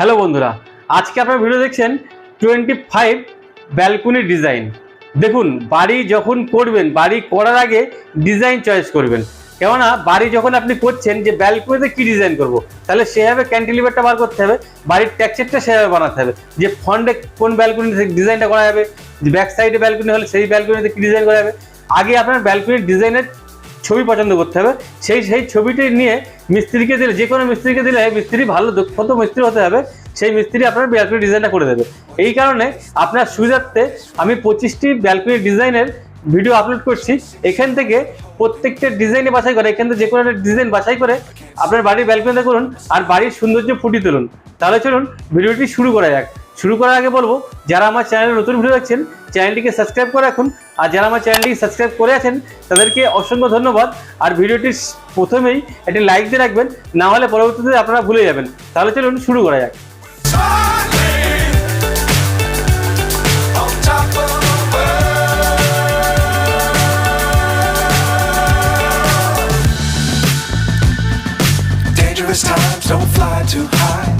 Hello বন্ধুরা, আজকে আপনারা ভিডিও দেখছেন টোয়েন্টি ফাইভ ব্যালকনি ডিজাইন দেখুন, বাড়ি যখন করবেন, বাড়ি করার আগে ডিজাইন চয়েস করবেন। কেননা, বাড়ি যখন আপনি করছেন, যে ব্যালকনিতে কি ডিজাইন করব? তাহলে সেভাবে ক্যান্টিলিভারটা বার করতে হবে, বাড়ির ট্যাক্সচারটা সেভাবে বানাতে হবে। যে ফ্রন্টে কোন ব্যালকনি ডিজাইনটা করা যাবে, যে ব্যাক সাইডে ব্যালকনি হলে সেই ব্যালকনিতে কি ডিজাইন করা যাবে? আগে আপনার ব্যালকনির ডিজাইনের ছবি পছন্দ করতে হবে। সেই সেই ছবিটি নিয়ে মিস্ত্রিকে দিলে, যে কোনো মিস্ত্রিকে দিলে মিস্ত্রি ভালো দক্ষত মিস্ত্রি হতে হবে, সেই মিস্ত্রি আপনার ব্যালকনি ডিজাইনটা করে দেবে। এই কারণে আপনার সুবিধার্থে আমি পঁচিশটি ব্যালকনি ডিজাইনের ভিডিও আপলোড করছি। এখান থেকে প্রত্যেকটা ডিজাইনে বাছাই করে, এখান থেকে যে কোনো একটা ডিজাইন বাছাই করে আপনার বাড়ির ব্যালকনিতে করুন আর বাড়ির সৌন্দর্য ফুটিয়ে তুলুন। তাহলে চলুন ভিডিওটি শুরু করা যাক। শুরু করার আগে বলব, যারা আমার চ্যানেলে নতুন ভিডিও দেখছেন চ্যানেলটিকে সাবস্ক্রাইব করে রাখুন। আর যারা আমার চ্যানেলটিকে সাবস্ক্রাইব করে আছেন, তাদেরকে অসংখ্য ধন্যবাদ। আর ভিডিওটি প্রথমেই একটি লাইক দিয়ে রাখবেন, না হলে পরবর্তীতে আপনারা ভুলে যাবেন। তাহলে চলুন শুরু করা যাক। Times don't fly too high.